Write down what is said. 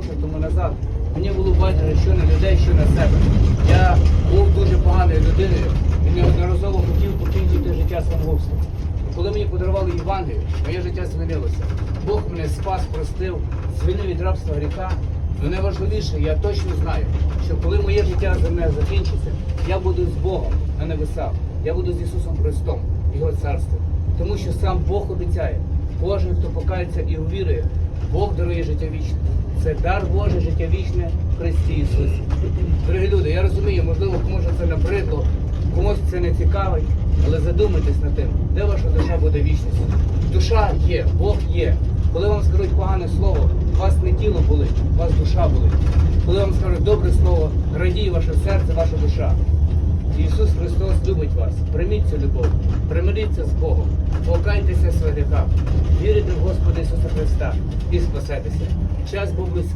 років тому назад мені було байдуже, що на людей, що на себе. Я був дуже поганою людиною і неодноразово хотів покінчити життя самогубством. Коли мені подарували Євангелію, моє життя змінилося. Бог мене спас, простив, звільнив від рабства гріха. Але найважливіше, я точно знаю, що коли моє життя земне закінчиться, я буду з Богом на небесах. Я буду з Ісусом Христом, Його царстві. Тому що сам Бог обіцяє, кожен, хто покається і увірує, Бог дарує життя вічне. Це дар Божий життя вічне в Христі Ісусі. Дорогі люди, я розумію, можливо, комусь це набридло, комусь це не цікавить, але задумайтесь над тим, де ваша душа буде вічністю. Душа є, Бог є. Коли вам скажуть погане слово, у вас не тіло болить, у вас душа болить. Коли вам скажуть добре слово, радіє ваше серце, ваша душа. Ісус Христос любить вас. Прийміть цю любов, примиріться з Богом, покайтеся своїх гріхах, вірите в Господа Христа і спасетеся. Час був близький.